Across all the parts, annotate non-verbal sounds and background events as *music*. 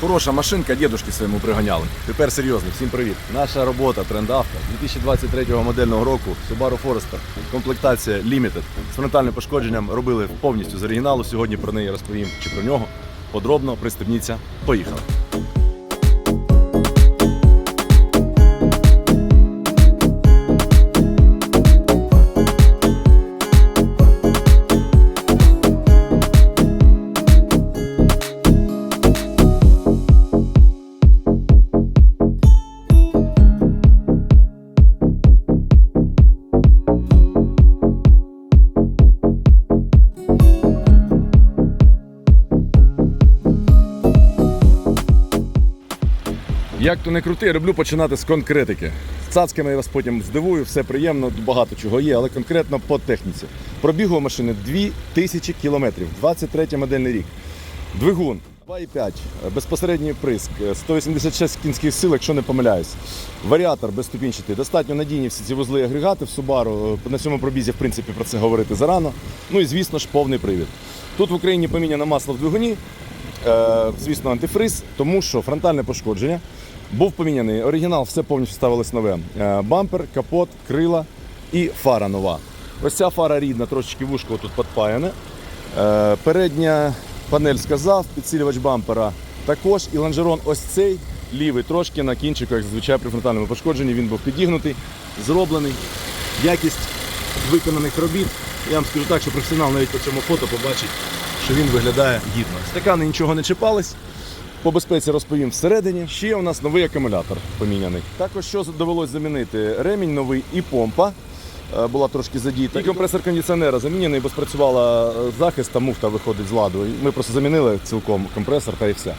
Хороша машинка, дідушки своєму приганяли. Тепер серйозно, всім привіт. Наша робота трендавто 2023 модельного року Subaru Forester. Комплектація Limited з фронтальним пошкодженням робили повністю з оригіналу. Сьогодні про неї розповім чи про нього. Подробно пристебніться. Поїхали. Як то не крути, я люблю починати з конкретики. З цацками я вас потім здивую, все приємно, багато чого є, але конкретно по техніці. Пробігу машини 2000 кілометрів, 23 модельний рік. Двигун 2,5, безпосередній приск, 186 кінських сил, якщо не помиляюсь. Варіатор безступінчатий, достатньо надійні всі ці вузли агрегати в Subaru. На цьому пробізі, в принципі, про це говорити зарано. Ну і звісно ж, повний привід. Тут в Україні поміняно масло в двигуні, е, звісно, антифриз, тому що фронтальне пошкодження. Був поміняний оригінал, все повністю ставилось нове. Е, Бампер, капот, крила і фара нова. Ось ця фара рідна, трошечки вушко тут підпаяне. Е, Передня панель сказав, підсилювач бампера також. І лонжерон ось цей лівий трошки на кінчику, як зазвичай при фронтальному пошкодженні, він був підігнутий, зроблений. Якість виконаних робіт. Я вам скажу так, що професіонал навіть по цьому фото побачить, що він виглядає гідно. Стакани нічого не чіпались. По безпеці розповім всередині. Ще у нас новий акумулятор поміняний. Також що довелось замінити? Ремінь новий і помпа. е, Була трошки задіта. І компресор кондиціонера замінений, бо спрацювала е, захист, та муфта виходить з ладу. Ми просто замінили цілком компресор та і все.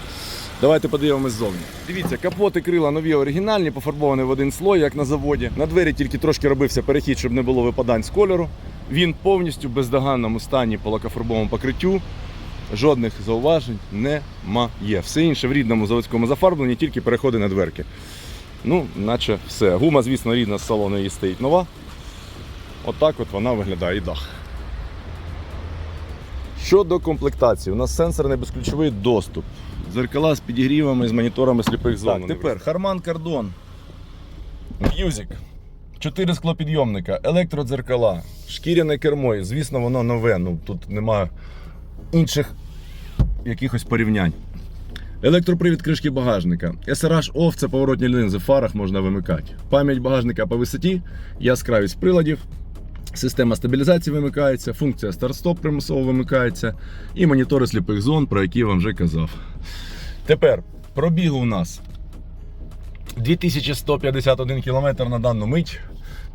Давайте подивимось ззовні. Дивіться, капот і крила нові оригінальні, пофарбовані в один слой, як на заводі. На двері тільки трошки робився перехід, щоб не було випадань з кольору. Він повністю в бездоганному стані по лакофарбовому покриттю. Жодних зауважень немає. Все інше в рідному заводському зафарбленні, тільки переходи на дверки. Ну, наче все. Гума, звісно, рідна з салону її стоїть нова. Отак от вона виглядає і дах. Щодо комплектації, у нас сенсорний безключовий доступ. Зеркала з підігрівами, з моніторами сліпих зон. Так, тепер Харман Кардон. М'юзик. Чотири склопідйомника, електродзеркала, шкіряне кермо. Звісно, воно нове. Ну, тут немає інших якихось порівнянь. Електропривід кришки багажника. SRH OFF – це поворотні лінзи, в фарах можна вимикати. Пам'ять багажника по висоті, яскравість приладів, система стабілізації вимикається, функція старт-стоп примусово вимикається і монітори сліпих зон, про які я вам вже казав. Тепер пробігу у нас 2151 км на дану мить.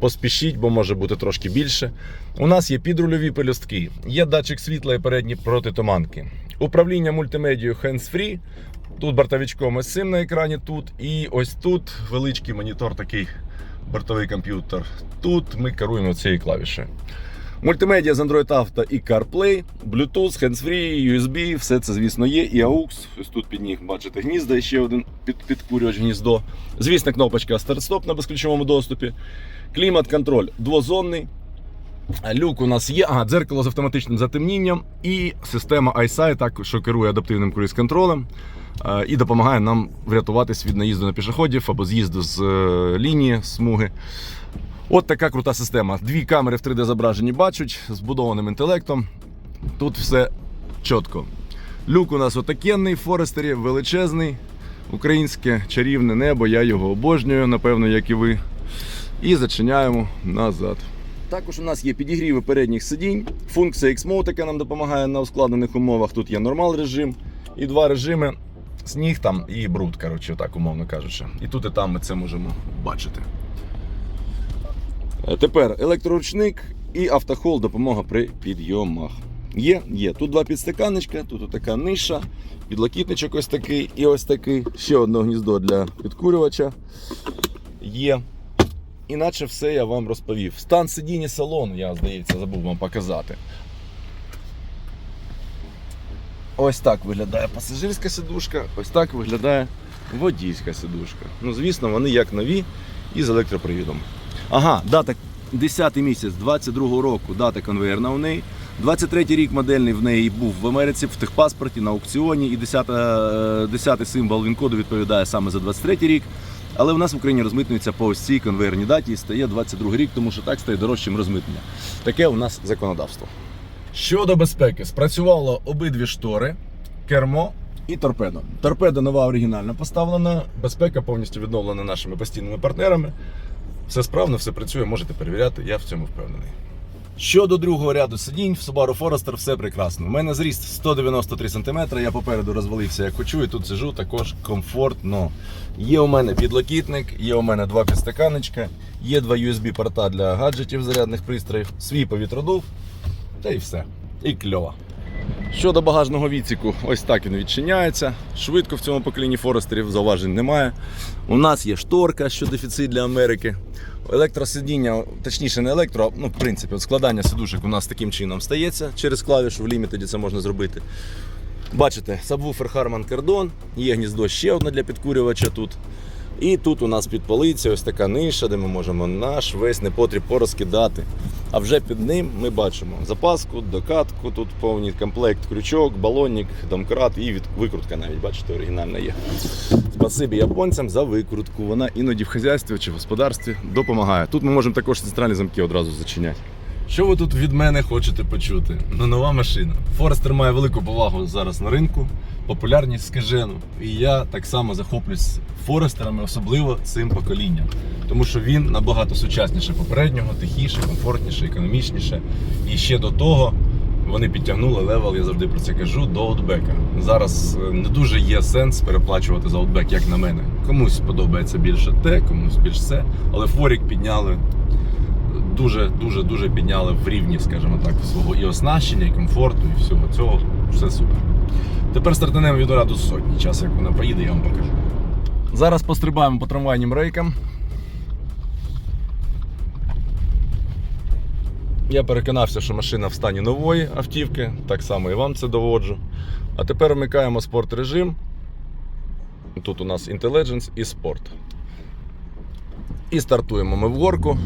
Поспішіть, бо може бути трошки більше. У нас є підрульові пелюстки, є датчик світла і передні протитуманки. Управління мультимедією hands-free. Тут бортовичком ось цим на екрані тут. І ось тут величкий монітор, такий бортовий комп'ютер. Тут ми керуємо цією клавішею. Мультимедіа з Android Auto і CarPlay, Bluetooth, hands-free, USB, все це, звісно, є. І AUX. Ось тут під них бачите гнізда, ще один під, підкурювач гніздо. Звісно, кнопочка старт-стоп на безключовому доступі. Клімат-контроль двозонний. Люк у нас є, ага, дзеркало з автоматичним затемнінням і система iSight, так, що керує адаптивним круїз-контролем е, і допомагає нам врятуватись від наїзду на пішоходів або з'їзду з е, лінії смуги. От така крута система. Дві камери в 3D зображенні бачать з будованим інтелектом. Тут все чітко. Люк у нас отакенний Форестері, величезний, українське чарівне небо. Я його обожнюю, напевно, як і ви. І зачиняємо назад. Також у нас є підігріви передніх сидінь, функція X-Mode, яка нам допомагає на ускладнених умовах. Тут є нормал режим і два режими сніг там і бруд, коротше, так умовно кажучи. І тут і там ми це можемо бачити. Е, Тепер електроручник і автохол допомога при підйомах. Є, є. Тут два підстаканничка, тут така ниша, підлокітничок ось такий і ось такий. Ще одне гніздо для підкурювача. Є. Іначе все я вам розповів. Стан сидіння салону, я, здається, забув вам показати. Ось так виглядає пасажирська сидушка, ось так виглядає водійська сидушка. Ну, звісно, вони як нові і з електропривідом. Ага, дата 10 місяць 22 року, дата конвейерна у неї. 23-й рік модельний в неї був в Америці в техпаспорті на аукціоні, і 10, 10 символ він-коду відповідає саме за 23-й рік. Але в нас в Україні розмитнюється по ось цій конвейерній даті і стає 22 рік, тому що так стає дорожчим розмитнення. Таке у нас законодавство. Щодо безпеки, спрацювало обидві штори, кермо і торпедо. Торпеда нова оригінальна поставлена, безпека повністю відновлена нашими постійними партнерами. Все справно, все працює, можете перевіряти, я в цьому впевнений. Щодо другого ряду сидінь, в Subaru Forester все прекрасно. У мене зріст 193 см, я попереду розвалився як хочу, і тут сижу також комфортно. Є у мене підлокітник, є у мене два підстаканечка, є два USB-порта для гаджетів зарядних пристроїв, свій повітродув, та і все. І кльово. Щодо багажного відсіку, ось так він відчиняється. Швидко в цьому поколінні Форестерів зауважень немає. У нас є шторка, що дефіцит для Америки. Електросидіння, точніше, не електро, ну, в принципі, от складання сидушок у нас таким чином стається через клавішу в лімітеді це можна зробити. Бачите, сабвуфер Harman Kardon, є гніздо ще одне для підкурювача тут. І тут у нас під полицею ось така ниша, де ми можемо наш весь непотріб порозкидати. А вже під ним ми бачимо запаску, докатку, тут повний комплект, крючок, балонник, домкрат і від... викрутка навіть, бачите, оригінальна є. Спасибі японцям за викрутку. Вона іноді в хазяйстві чи в господарстві допомагає. Тут ми можемо також центральні замки одразу зачиняти. Що ви тут від мене хочете почути? Ну, нова машина. Форестер має велику повагу зараз на ринку, популярність скажену. І я так само захоплююсь Форестерами, особливо цим поколінням. Тому що він набагато сучасніше попереднього, тихіше, комфортніше, економічніше. І ще до того вони підтягнули левел, я завжди про це кажу, до Outback. Зараз е, не дуже є сенс переплачувати за Outback, як на мене. Комусь подобається більше те, комусь більше це. Але Форік підняли дуже дуже підняли в рівні, скажімо так, свого і оснащення, і комфорту, і всього цього. Все супер. Тепер стартанемо від раду сотні. Час, як вона поїде, я вам покажу. Зараз пострибаємо по трамвайним рейкам. Я переконався, що машина в стані нової автівки, так само і вам це доводжу. А тепер вмикаємо спорт режим. Тут у нас Intelligence і спорт. І стартуємо ми в горку.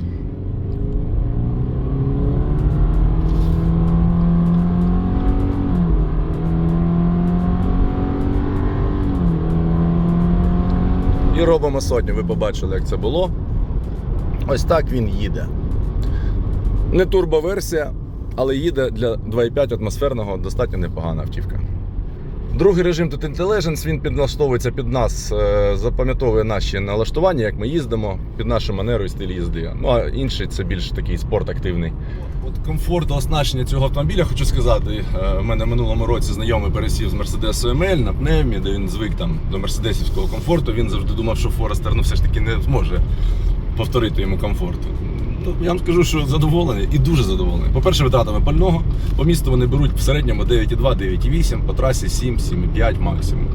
І робимо сотню. Ви побачили, як це було. Ось так він їде. Не турбоверсія, але їде для 2,5 атмосферного достатньо непогана автівка. Другий режим тут Intelligence, він підналаштовується під нас, е, запам'ятовує наші налаштування, як ми їздимо, під нашу манеру і стиль їзди. Ну а інший це більш такий спорт активний. От комфорт оснащення цього автомобіля, хочу сказати, е, в мене в минулому році знайомий пересів з Mercedes ML на пневмі, де він звик там до мерседесівського комфорту. Він завжди думав, що Forester ну, все ж таки не зможе повторити йому комфорт. Ну, я вам скажу, що задоволений і дуже задоволений. По-перше, витратами пального. По місту вони беруть в середньому 9,2, 9,8, по трасі 7, 7,5 максимум.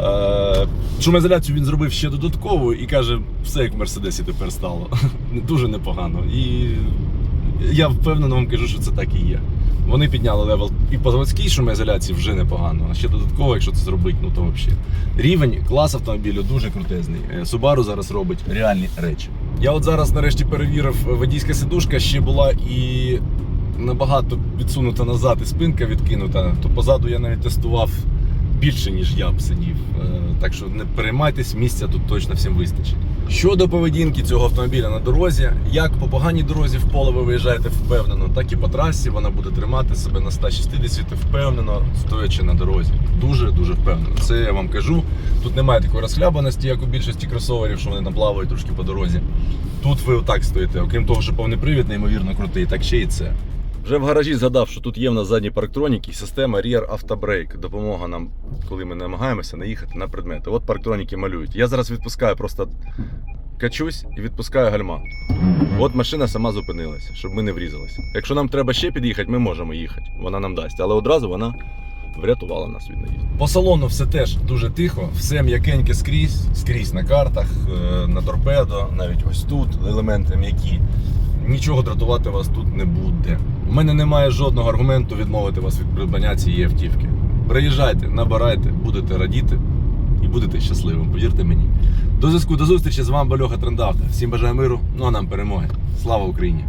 Е, Шумоізоляцію він зробив ще додатково і каже, все як в Мерседесі тепер стало. *laughs* Дуже непогано. І я впевнено вам кажу, що це так і є. Вони підняли левел і по заводській шумоізоляції вже непогано. А ще додатково, якщо це зробити, ну то взагалі. Рівень, клас автомобілю дуже крутезний. Е, Subaru зараз робить реальні речі. Я от зараз нарешті перевірив, е, водійська сидушка ще була і набагато відсунута назад, і спинка відкинута. То позаду я навіть тестував більше, ніж я б сидів. Е, Так що не переймайтесь, місця тут точно всім вистачить. Щодо поведінки цього автомобіля на дорозі, як по поганій дорозі в поле ви виїжджаєте впевнено, так і по трасі вона буде тримати себе на 160 впевнено, стоячи на дорозі. Дуже дуже впевнено. Це я вам кажу. Тут немає такої розхлябаності, як у більшості кросоверів, що вони там плавають трошки по дорозі. Тут ви отак стоїте. Окрім того, що повний привід, неймовірно крутий, так ще і це. Вже в гаражі згадав, що тут є в нас задній парктронік і система Rear Auto-Brake. Допомога нам, коли ми намагаємося наїхати на предмети. От парктроніки малюють. Я зараз відпускаю, просто качусь і відпускаю гальма. От машина сама зупинилася, щоб ми не врізалися. Якщо нам треба ще під'їхати, ми можемо їхати. Вона нам дасть, але одразу вона врятувала нас від наїзду. По салону все теж дуже тихо, все м'якеньке скрізь, скрізь на картах, е, на торпедо, навіть ось тут елементи м'які. Нічого дратувати вас тут не буде. У мене немає жодного аргументу відмовити вас від придбання цієї автівки. Приїжджайте, набирайте, будете радіти і будете щасливим, повірте мені. До зв'язку, до зустрічі з вами Бальоха Трендавта. Всім бажаю миру, ну а нам перемоги. Слава Україні!